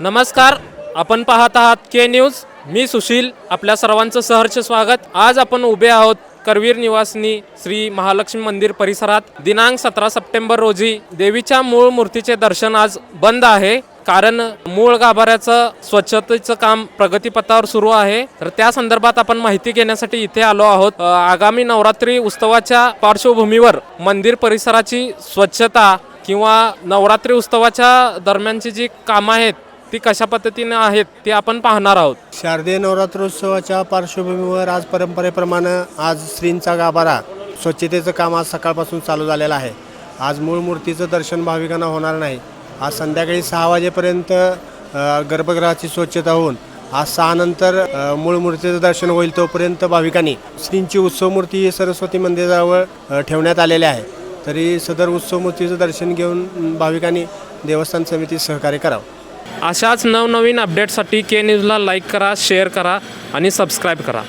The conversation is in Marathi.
नमस्कार आपण पाहत आहात के न्यूज मी सुशील आपल्या सर्वांचं सहर्ष स्वागत. आज आपण उभे आहोत करवीर निवासिनी श्री महालक्ष्मी मंदिर परिसरात. दिनांक सतरा सप्टेंबर रोजी देवीच्या मूळ मूर्तीचे दर्शन आज बंद आहे. कारण मूळ गाभाऱ्याचं स्वच्छतेचं काम प्रगतीपथावर सुरू आहे. तर त्या संदर्भात आपण माहिती घेण्यासाठी इथे आलो आहोत. आगामी नवरात्री उत्सवाच्या पार्श्वभूमीवर मंदिर परिसराची स्वच्छता किंवा नवरात्री उत्सवाच्या दरम्यानची जी कामं आहेत ती कशा पद्धतीने आहेत ते आपण पाहणार आहोत. शारदीय नवरात्रोत्सवाच्या पार्श्वभूमीवर आज परंपरेप्रमाणे आज श्रींचा गाभारा स्वच्छतेचं काम आज सकाळपासून चालू झालेलं आहे. आज मूळ मूर्तीचं दर्शन भाविकांना होणार नाही. आज संध्याकाळी सहा वाजेपर्यंत गर्भगृहाची स्वच्छता होऊन आज सहा नंतर मूळ मूर्तीचं दर्शन होईल तोपर्यंत भाविकांनी श्रींची उत्सव मूर्ती ही सरस्वती मंदिराजवळ ठेवण्यात आलेली आहे. तरी सदर उत्सव मूर्तीचं दर्शन घेऊन भाविकांनी देवस्थान समिती सहकार्य करावं. अशाच नवनवीन अपडेटसाठी के न्यूजला लाईक करा शेअर करा आणि सबस्क्राईब करा.